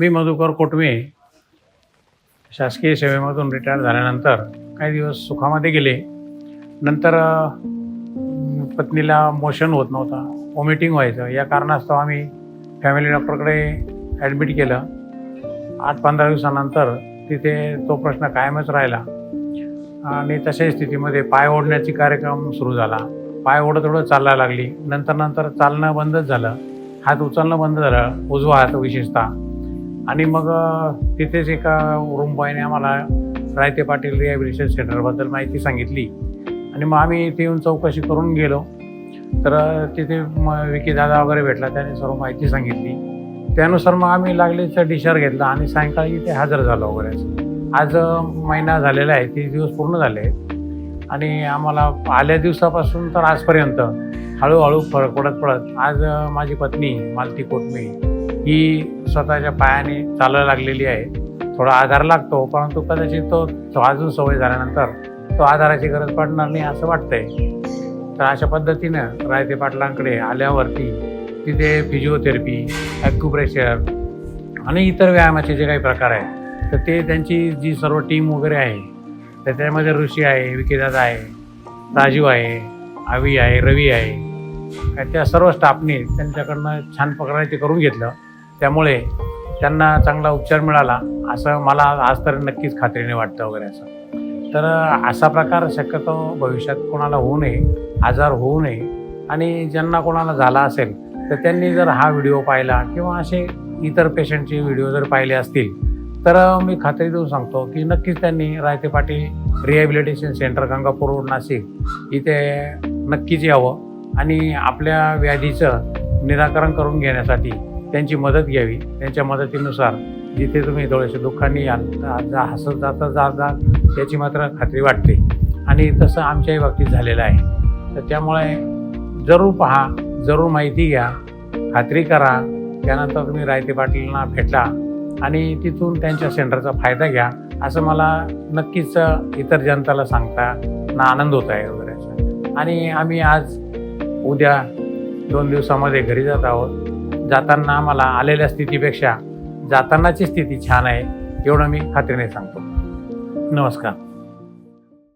मी मधुकर कोटमे. शासकीय सेवेमधून रिटायर झाल्यानंतर काही दिवस सुखामध्ये गेले. नंतर पत्नीला मोशन होत नव्हता. वॉमिटिंग व्हायचं. या कारणास्तव आम्ही फॅमिली डॉक्टरकडे ॲडमिट केलं. आठ पंधरा दिवसानंतर तिथे तो प्रश्न कायमच राहिला. आणि तशाही स्थितीमध्ये पाय ओढण्याची कार्यक्रम सुरू झाला. पाय ओढत ओढत चालायला लागली. नंतर नंतर चालणं बंदच झालं. हात उचलणं बंद झालं. उजवा हात विशेषतः. आणि मग तिथेच एका रूमबाईने आम्हाला रायते पाटील रिहॅबिलिटेशन सेंटरबद्दल माहिती सांगितली. आणि मग आम्ही इथे येऊन चौकशी करून गेलो. तर तिथे मग विकी दादा वगैरे भेटला त्याने सर्व माहिती सांगितली. त्यानुसार मग आम्ही लागलेच डिशार घेतला आणि सायंकाळी इथे हजर झालो वगैरे. आज महिना झालेला आहे तीस दिवस पूर्ण झाले. आहेत आणि आम्हाला आल्या दिवसापासून तर आजपर्यंत हळूहळू फरक पडत पडत. आज माझी पत्नी मालती कोटमे ही स्वतःच्या पायाने चालायला लागलेली आहे. थोडा आधार लागतो परंतु कदाचित तो तो अजून सवय झाल्यानंतर तो आधाराची गरज पडणार नाही असं वाटतंय. तर अशा पद्धतीनं रायते पाटलांकडे आल्यावरती तिथे फिजिओथेरपी ॲक्युप्रेशर आणि इतर व्यायामाचे जे काही प्रकार आहेत तर ते त्यांची जी सर्व टीम वगैरे आहे तर ऋषी आहे विकेदादा आहे राजीव आहे आवी आहे रवी आहे त्या सर्व स्टाफने त्यांच्याकडनं छान प्रकारे ते करून घेतलं. त्यामुळे त्यांना चांगला उपचार मिळाला असं मला आज तर नक्कीच खात्रीने वाटतं वगैरे असं. तर असा प्रकार शक्यतो भविष्यात कोणाला होऊ नये आजार होऊ नये. आणि ज्यांना कोणाला झाला असेल तर त्यांनी जर हा व्हिडिओ पाहिला किंवा असे इतर पेशंटचे व्हिडिओ जर पाहिले असतील तर मी खात्री देऊन सांगतो की नक्कीच त्यांनी Raite Patil rehabilitation centre Gangapur road Nashik इथे नक्कीच यावं. आणि आपल्या व्याधीचं निराकरण करून घेण्यासाठी त्यांची मदत घ्यावी. त्यांच्या मदतीनुसार जिथे तुम्ही थोडेसे दुःखाने याल जा हसत जाता जा जा याची मात्र खात्री वाटते. आणि तसं आमच्याही बाबतीत झालेलं आहे. तर त्यामुळे जरूर पहा जरूर माहिती घ्या खात्री करा त्यानंतर तुम्ही रायते पाटीलना भेटा आणि तिथून त्यांच्या सेंटरचा फायदा घ्या असं मला नक्कीच इतर जनताला सांगता ना आनंद होत आहे वगैरे. आणि आम्ही आज उद्या दोन दिवसामध्ये घरी जात आहोत. जाताना आम्हाला आलेल्या स्थितीपेक्षा जातानाची स्थिती छान आहे एवढं मी खात्रीने सांगतो. नमस्कार.